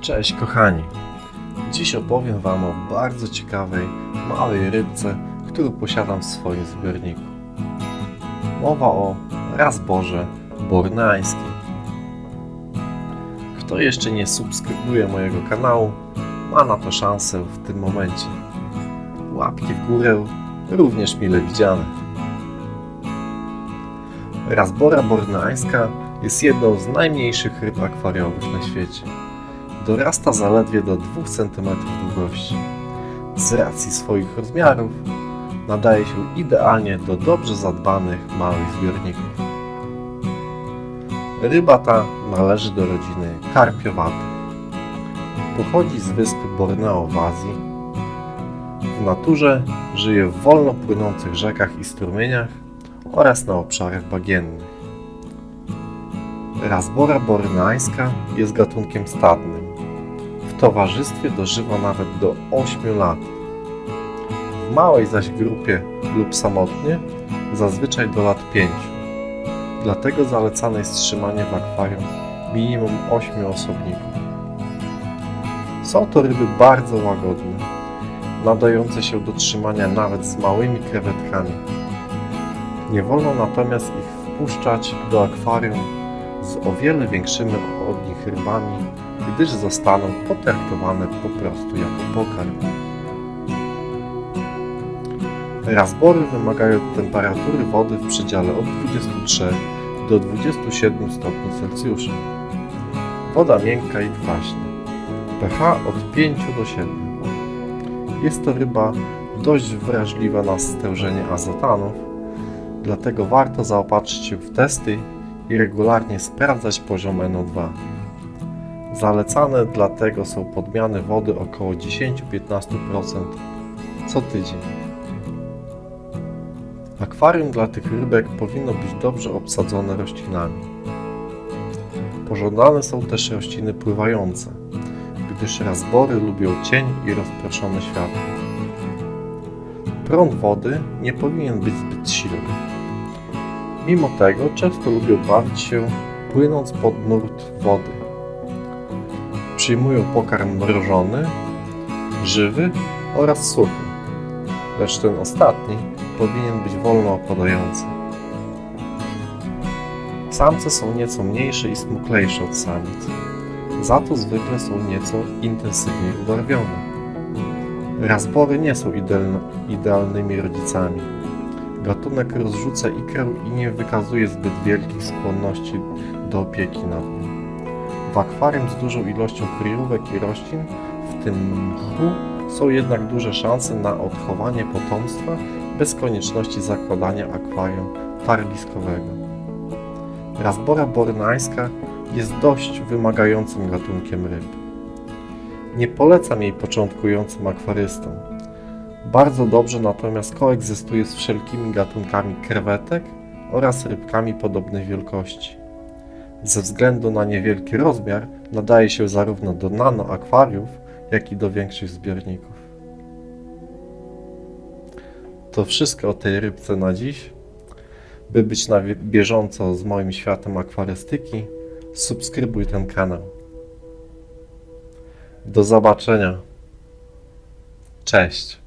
Cześć kochani! Dziś opowiem Wam o bardzo ciekawej, małej rybce, którą posiadam w swoim zbiorniku. Mowa o razborze borneańskim. Kto jeszcze nie subskrybuje mojego kanału, ma na to szansę w tym momencie. Łapki w górę również mile widziane. Razbora borneańska jest jedną z najmniejszych ryb akwariowych na świecie dorasta zaledwie do 2 cm długości. Z racji swoich rozmiarów nadaje się idealnie do dobrze zadbanych małych zbiorników. Ryba ta należy do rodziny karpiowatych. Pochodzi z wyspy Borneo w Azji. W naturze żyje w wolno płynących rzekach i strumieniach oraz na obszarach bagiennych. Razbora borneańska jest gatunkiem stadnym. Towarzystwie dożywa nawet do 8 lat. W małej zaś grupie lub samotnie zazwyczaj do lat 5. Dlatego zalecane jest trzymanie w akwarium minimum 8 osobników. Są to ryby bardzo łagodne, nadające się do trzymania nawet z małymi krewetkami. Nie wolno natomiast ich wpuszczać do akwarium z o wiele większymi od nich rybami, gdyż zostaną potraktowane po prostu jako pokarm. Razbory wymagają temperatury wody w przedziale od 23 do 27 stopni Celsjusza. Woda miękka i kwaśna. pH od 5 do 7. Jest to ryba dość wrażliwa na stężenie azotanów, dlatego warto zaopatrzyć się w testy i regularnie sprawdzać poziom NO2. Zalecane dlatego są podmiany wody około 10-15% co tydzień. Akwarium dla tych rybek powinno być dobrze obsadzone roślinami. Pożądane są też rośliny pływające, gdyż razbory lubią cień i rozproszone światło. Prąd wody nie powinien być zbyt silny. Mimo tego często lubią bawić się płynąc pod nurt wody. Przyjmują pokarm mrożony, żywy oraz suchy, lecz ten ostatni powinien być wolno opadający. Samce są nieco mniejsze i smuklejsze od samic, za to zwykle są nieco intensywniej ubarwione. Razbory nie są idealnymi rodzicami. Gatunek rozrzuca ikrę i nie wykazuje zbyt wielkich skłonności do opieki nad nim. W akwarium z dużą ilością kryjówek i roślin, w tym mchu, są jednak duże szanse na odchowanie potomstwa bez konieczności zakładania akwarium tarliskowego. Razbora borneańska jest dość wymagającym gatunkiem ryb. Nie polecam jej początkującym akwarystom. Bardzo dobrze natomiast koegzystuje z wszelkimi gatunkami krewetek oraz rybkami podobnej wielkości. Ze względu na niewielki rozmiar nadaje się zarówno do nano akwariów, jak i do większych zbiorników. To wszystko o tej rybce na dziś. By być na bieżąco z moim światem akwarystyki, subskrybuj ten kanał. Do zobaczenia. Cześć.